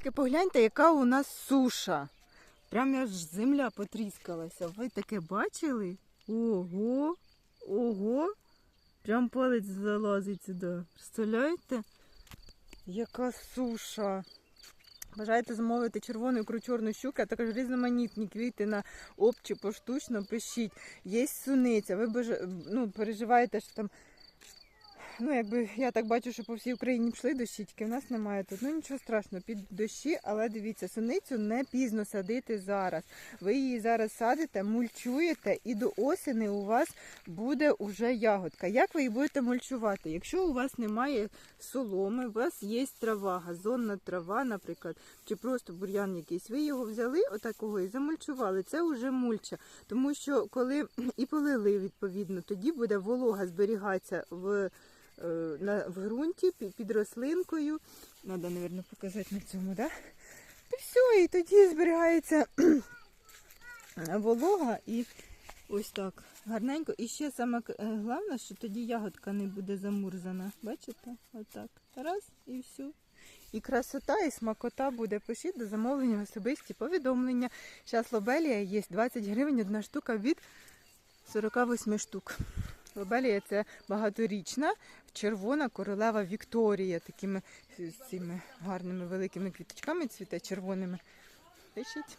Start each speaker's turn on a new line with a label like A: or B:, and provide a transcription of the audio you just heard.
A: Тільки погляньте, яка у нас суша. Прям аж земля потріскалася. Ви таке бачили? Ого, ого. Прям палець залазить сюди. Представляєте? Яка суша. Бажаєте замовити червону ікру чорну щуку, а також різноманітні квіти на опчі поштучно, пишіть. Є суниця. Ви бажа... ну, переживаєте, що там. Ну, якби я так бачу, що по всій Україні пішли дощі, тільки в нас немає тут. Ну нічого страшного, під дощі, але дивіться, суницю не пізно садити зараз. Ви її зараз садите, мульчуєте, і до осені у вас буде уже ягодка. Як ви її будете мульчувати? Якщо у вас немає соломи, у вас є трава, газонна трава, наприклад, чи просто бур'ян якийсь, ви його взяли, отакого і замульчували. Це вже мульча. Тому що коли і полили, відповідно, тоді буде волога зберігатися в, на, в ґрунті під, рослинкою. Треба, мабуть, показати на цьому, да? І все, і тоді зберігається волога і ось так гарненько. І ще саме е, головне, що тоді ягодка не буде замурзана. Бачите? Отак. Раз і все. І красота, і смакота буде. Пишіть до замовлення особисті повідомлення. Зараз лобелія є 20 гривень одна штука від 48 штук. Лобелія це багаторічна, червона королева Вікторія, такими цими гарними великими квіточками цвіте червоними. Пишіть.